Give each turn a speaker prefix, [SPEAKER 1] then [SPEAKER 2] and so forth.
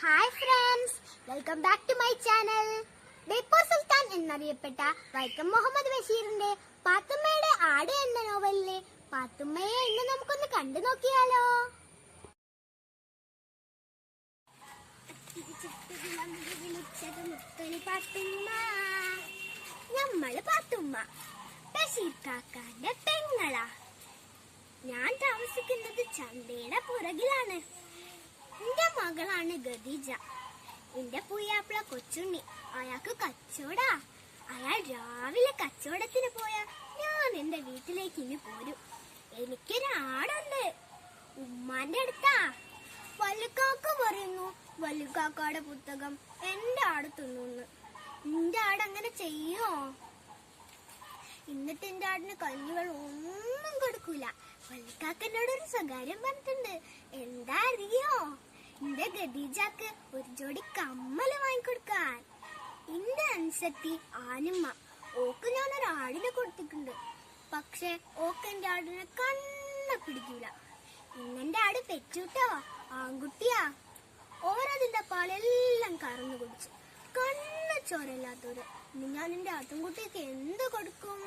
[SPEAKER 1] Hi friends welcome back to my channel Beypore Sultan എന്നറിയപ്പെട്ട Vaikom Muhammad ബഷീറിന്റെ പാത്തുമ്മയുടെ ആട് എന്ന നോവലിലെ പാത്തുമ്മയെ ഇന്ന് നമുക്കൊന്ന് കണ്ടു നോക്കിയാലോ. നമ്മൾ പാത്തുമ്മ ബഷീർ കാക്കാന്റെ പെങ്ങളാ. ഞാൻ താമസിക്കുന്നത് ചന്തയുടെ പുറകിലാണ്. മകളാണ് ഗദീജ എന്റെ പുയ്യാപ്പിള കൊച്ചുണ്ണി അയാൾക്ക് കച്ചവടാ അയാൾ രാവിലെ കച്ചവടത്തിന് പോയാ ഞാൻ എന്റെ വീട്ടിലേക്ക് ഇനി പോരും. എനിക്കൊരാടുണ്ട്. ഉമ്മാന്റെ അടുത്താ. വല്ലുക്കാക്ക പറയുന്നു വല്ലുക്കാക്കയുടെ പുസ്തകം എന്റെ ആട് തിന്നു നിന്റെ ആട് അങ്ങനെ ചെയ്യോ? എന്നിട്ട് എന്റെ ആടിന് കഞ്ഞികൾ ഒന്നും കൊടുക്കൂല. വല്ലിക്കാക്കനോട് ഒരു സ്വകാര്യം പറഞ്ഞിട്ടുണ്ട്. എന്താ അറിയോ? എന്റെ ഖദീജാക്ക് ഒരു ജോഡി കമ്മൽ വാങ്ങിക്കൊടുക്കാൻ. എന്റെ അനുസത്തി ആനുമ്മ ഓക്ക് ഞാൻ ഒരു ആടിനെ കൊടുത്തിട്ടുണ്ട്. പക്ഷെ ഓക്ക് എന്റെ ആടിനെ കണ്ണ പിടിക്കൂല. ഇന്നെന്റെ ആട് പെറ്റൂട്ടോ ആൺകുട്ടിയാ. ഓരതിന്റെ പാലെല്ലാം കറന്നു കുടിച്ചു കണ്ണ ചോരല്ലാത്തവര് ഞാൻ എന്റെ ആട്ടുംകുട്ടിക്ക് എന്ത് കൊടുക്കും?